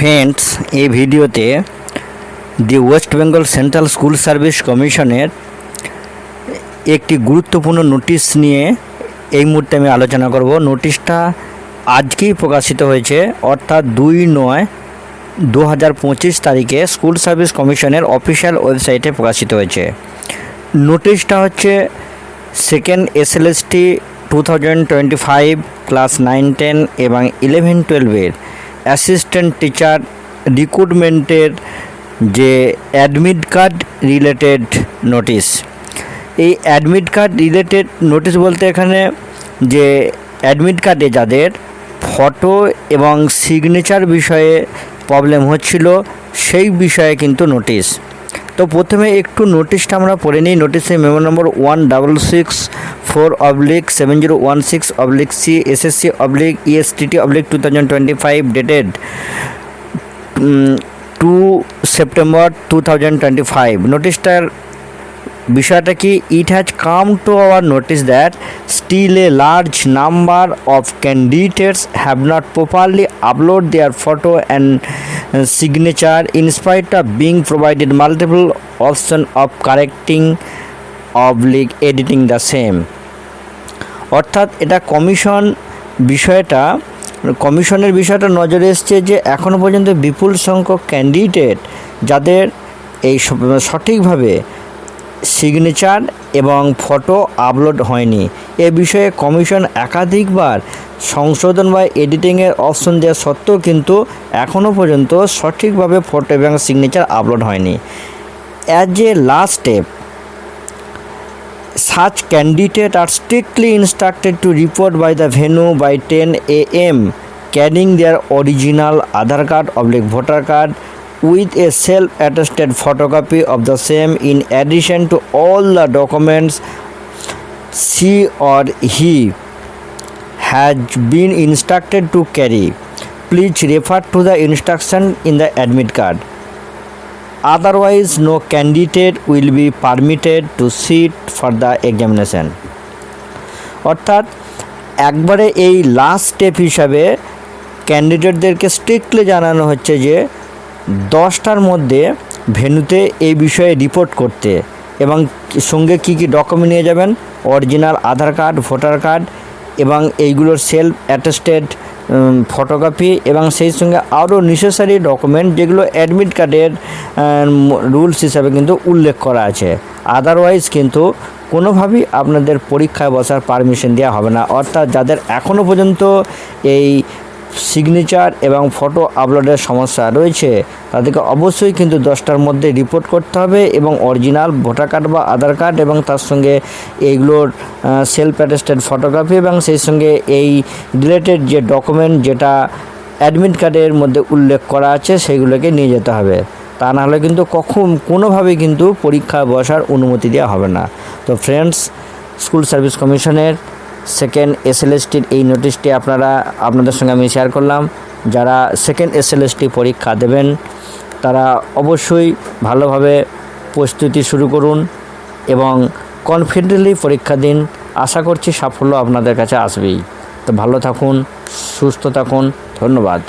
Friends, এই ভিডিওতে the West Bengal central school service কমিশনের একটি গুরুত্বপূর্ণ নোটিশ নিয়ে এই মুহূর্তে আমি আলোচনা করব। নোটিশটা আজকেই প্রকাশিত হয়েছে, অর্থাৎ দুই নয় দু হাজার পঁচিশ তারিখে স্কুল সার্ভিস কমিশনের অফিসিয়াল ওয়েবসাইটে প্রকাশিত হয়েছে। নোটিশটা হচ্ছে second SLST two thousand twenty five class nine ten এবং ইলেভেন টুয়েলভের। অ্যাসিস্ট্যান্ট টিচার রিক্রুটমেন্টের যে অ্যাডমিট কার্ড রিলেটেড নোটিশ। এই অ্যাডমিট কার্ড রিলেটেড নোটিশ বলতে এখানে যে অ্যাডমিট কার্ডে যাদের ফটো এবং সিগনেচার বিষয়ে প্রবলেম হচ্ছিল, সেই বিষয়ে কিন্তু নোটিশ। তো প্রথমে একটু নোটিশটা আমরা পড়ে নিই। নোটিশে memo number one double six four oblique seven zero one six oblique C SSC oblique ESTT oblique two thousand twenty five dated two September two thousand twenty five নোটিশটার বিষয়টা কি it has come to our notice that still a large number of candidates have not properly upload their photo and signature in spite of being provided multiple option of correcting of oblique editing the same অর্থাৎ এটা commission বিষয়টা কমিশনের বিষয়টা নজরে এসছে যে এখনও পর্যন্ত বিপুল সংখ্যক ক্যান্ডিডেট যাদের এই সঠিকভাবে সিগনেচার এবং ফটো আপলোড হয়নি এ বিষয়ে কমিশন একাধিকবার সংশোধন বা এডিটিংয়ের অপশন দেওয়া সত্ত্বেও কিন্তু এখনও পর্যন্ত সঠিকভাবে ফটো এবং সিগনেচার আপলোড হয়নি as a last step such candidate are strictly instructed to report by the venue by 10 a.m. carrying their original Aadhaar card oblique voter card with a self-attested photocopy of the same in addition to all the documents she or he has been instructed to carry. Please refer to the instruction in the admit card. Otherwise, no candidate will be permitted to sit for the examination. অর্থাৎ একবারে এই last step হিসাবে ক্যান্ডিডেটদেরকে strictly জানানো হচ্ছে যে দশটার মধ্যে ভেন্যুতে এই বিষয়ে রিপোর্ট করতে এবং সঙ্গে কি কি ডকুমেন্ট নিয়ে যাবেন? Original Aadhaar card voter card এবং এইগুলোর সেলফ অ্যাটেস্টেড ফটোকপি এবং সেই সঙ্গে আরও নেসেসারি ডকুমেন্ট যেগুলো অ্যাডমিট কার্ডের রুলস হিসাবে কিন্তু উল্লেখ করা আছে। আদারওয়াইজ কিন্তু কোনোভাবেই আপনাদের পরীক্ষায় বসার পারমিশন দেওয়া হবে না। অর্থাৎ যাদের এখনও পর্যন্ত এই সিগনেচার এবং ফটো আপলোডের সমস্যা রয়েছে, তাদেরকে অবশ্যই কিন্তু দশটার মধ্যে রিপোর্ট করতে হবে এবং অরিজিনাল ভোটার কার্ড বা আধার কার্ড এবং তার সঙ্গে এইগুলোর সেলফ অ্যাটেস্টেড ফটোগ্রাফি এবং সেই সঙ্গে এই রিলেটেড যে ডকুমেন্ট যেটা অ্যাডমিট কার্ডের মধ্যে উল্লেখ করা আছে সেইগুলোকে নিয়ে যেতে হবে। তা না হলে কিন্তু কখন, কোনোভাবেই কিন্তু পরীক্ষায় বসার অনুমতি দেওয়া হবে না। তো ফ্রেন্ডস স্কুল সার্ভিস কমিশনের সেকেন্ড এসএলএসটির এই নোটিশটি আপনারা আপনাদের সঙ্গে আমি শেয়ার করলাম। যারা সেকেন্ড এসএলএসটি পরীক্ষা দেবেন, তারা অবশ্যই ভালোভাবে প্রস্তুতি শুরু করুন এবং কনফিডেন্টলি পরীক্ষা দিন। আশা করছি সাফল্য আপনাদের কাছে আসবেই। তো ভালো থাকুন, সুস্থ থাকুন, ধন্যবাদ।